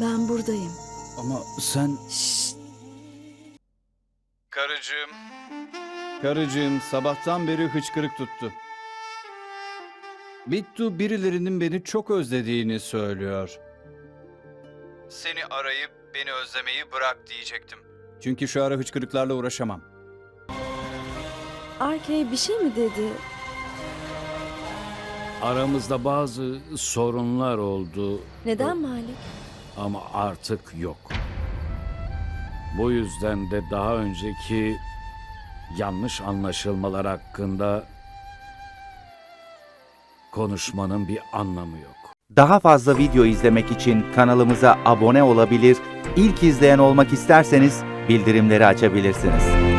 buradayım. Ama sen... Şşt, Karıcığım. Karıcığım sabahtan beri hıçkırık tuttu. Bittu birilerinin beni çok özlediğini söylüyor. Seni arayıp beni özlemeyi bırak diyecektim. Çünkü şu ara hıçkırıklarla uğraşamam. RK bir şey mi dedi? Aramızda bazı sorunlar oldu Neden Malik? Ama artık yok. Bu yüzden de daha önceki yanlış anlaşılmalar hakkında konuşmanın bir anlamı yok. Daha fazla video izlemek için kanalımıza abone olabilir, ilk izleyen olmak isterseniz bildirimleri açabilirsiniz.